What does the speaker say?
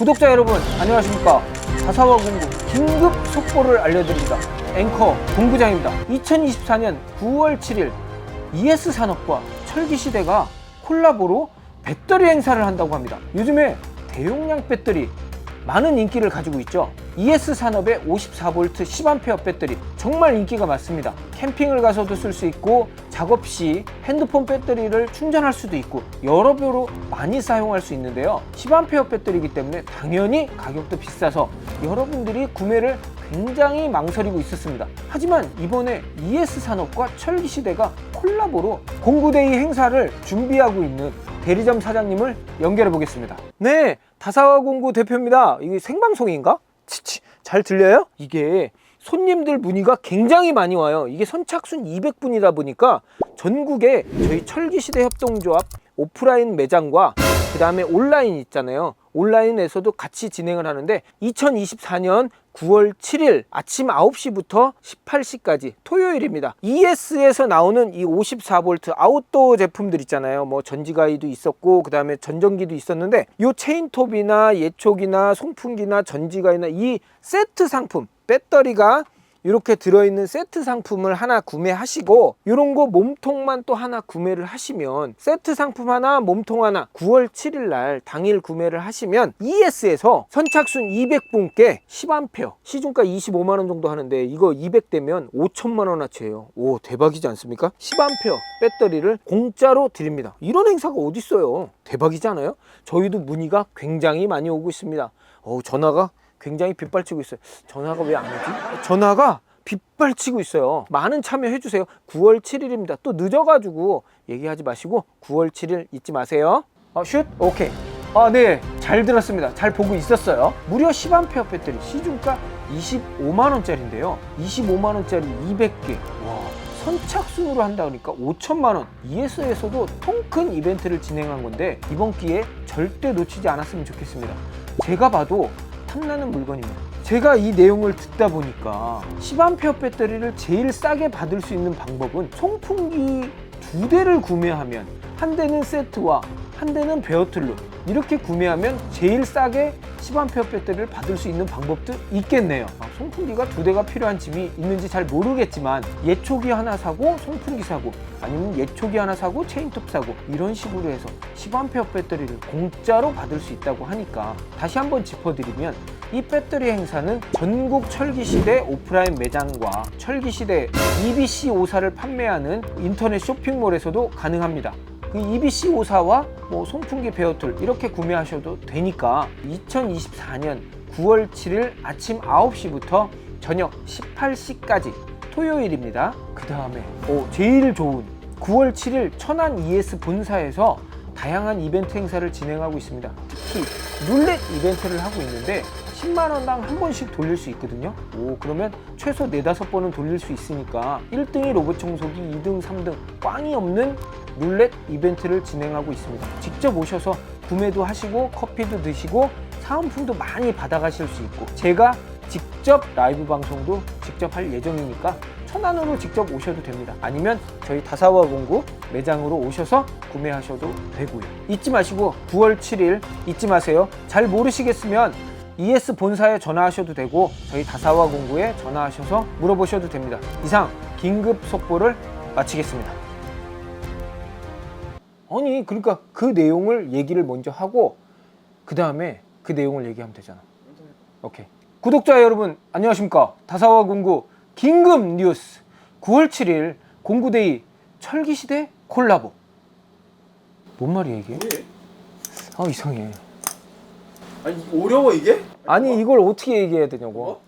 구독자 여러분 안녕하십니까 다사와 공부 긴급 속보를 알려드립니다 앵커 공부장입니다 2024년 9월 7일 ES 산업과 철기시대가 콜라보로 배터리 행사를 한다고 합니다 요즘에 대용량 배터리 많은 인기를 가지고 있죠. ES 산업의 54V 10A 배터리 정말 인기가 많습니다. 캠핑을 가서도 쓸 수 있고 작업 시 핸드폰 배터리를 충전할 수도 있고 여러 배로 많이 사용할 수 있는데요. 10A 배터리이기 때문에 당연히 가격도 비싸서 여러분들이 구매를 굉장히 망설이고 있었습니다. 하지만 이번에 ES 산업과 철기 시대가 콜라보로 공구데이 행사를 준비하고 있는 대리점 사장님을 연결해 보겠습니다. 네, 다사와 공구 대표입니다. 이게 생방송인가? 치치, 잘 들려요? 이게 손님들 문의가 굉장히 많이 와요. 이게 선착순 200분이다 보니까 전국에 저희 철기시대 협동조합 오프라인 매장과 그 다음에 온라인 있잖아요. 온라인에서도 같이 진행을 하는데 2024년 9월 7일 아침 9시부터 18시까지 토요일입니다. ES에서 나오는 이 54V 아웃도어 제품들 있잖아요. 뭐 전지가이도 있었고 그 다음에 전전기도 있었는데 이 체인톱이나 예촉이나 송풍기나 전지가이나 이 세트 상품 배터리가 이렇게 들어있는 세트 상품을 하나 구매하시고 이런 거 몸통만 또 하나 구매를 하시면 세트 상품 하나 몸통 하나 9월 7일 날 당일 구매를 하시면 ES에서 선착순 200분께 10A 시중가 25만 원 정도 하는데 이거 200대면 5천만 원어치예요. 오 대박이지 않습니까? 10A 배터리를 공짜로 드립니다. 이런 행사가? 대박이지 않아요? 저희도 문의가 굉장히 많이 오고 있습니다. 어 전화가 굉장히 빗발치고 있어요. 전화가 왜 안 오지? 전화가 빗발치고 있어요. 많은 참여해 주세요. 9월 7일입니다. 또 늦어가지고 얘기하지 마시고 9월 7일 잊지 마세요. 아, 슛? 오케이. 아, 네. 잘 들었습니다. 잘 보고 있었어요. 무려 10A 배터리 시중가 25만원짜리인데요. 25만원짜리 200개. 와. 선착순으로 한다 그러니까 5천만 원. ES에서도 통 큰 이벤트를 진행한 건데 이번 기회에 절대 놓치지 않았으면 좋겠습니다. 제가 봐도 탐나는 물건입니다. 제가 이 내용을 듣다 보니까 10A 배터리를 제일 싸게 받을 수 있는 방법은 송풍기 두 대를 구매하면 한 대는 세트와 한 대는 베어틀로 이렇게 구매하면 제일 싸게 10A 배터리를 받을 수 있는 방법도 있겠네요. 아, 송풍기가 두 대가 필요한 집이 있는지 잘 모르겠지만 예초기 하나 사고 송풍기 사고 아니면 예초기 하나 사고 체인톱 사고 이런 식으로 해서 10A 배터리를 공짜로 받을 수 있다고 하니까 다시 한번 짚어드리면 이 배터리 행사는 전국 철기시대 오프라인 매장과 철기시대 EBC 오사를 판매하는 인터넷 쇼핑몰에서도 가능합니다. 그 EBC 오사와 뭐 송풍기 베어툴 이렇게 구매하셔도 되니까 2024년 9월 7일 아침 9시부터 저녁 18시까지 토요일입니다. 그 다음에 제일 좋은 9월 7일 천안 ES 본사에서 다양한 이벤트 행사를 진행하고 있습니다. 특히 룰렛 이벤트를 하고 있는데 10만 원당 한 번씩 돌릴 수 있거든요. 오, 그러면 최소 4, 5번은 돌릴 수 있으니까 1등이 로봇 청소기, 2등, 3등 꽝이 없는 룰렛 이벤트를 진행하고 있습니다. 직접 오셔서 구매도 하시고 커피도 드시고 사은품도 많이 받아가실 수 있고 제가 직접 라이브 방송도 직접 할 예정이니까 천안으로 직접 오셔도 됩니다. 아니면 저희 다사와 공구 매장으로 오셔서 구매하셔도 되고요. 잊지 마시고 9월 7일 잊지 마세요. 잘 모르시겠으면 ES 본사에 전화하셔도 되고 저희 다사와 공구에 전화하셔서 물어보셔도 됩니다. 이상 긴급 속보를 마치겠습니다. 아니 그러니까 그 내용을 얘기를 먼저 하고 그 다음에 그 내용을 얘기하면 되잖아. 오케이. 구독자 여러분 안녕하십니까 다사와 공구 긴급 뉴스 9월 7일 공구데이 철기시대 콜라보. 뭔 말이야 이게? 아 이상해. 아니 어려워 이게? 아니 이걸 어떻게 얘기해야 되냐고. 뭐?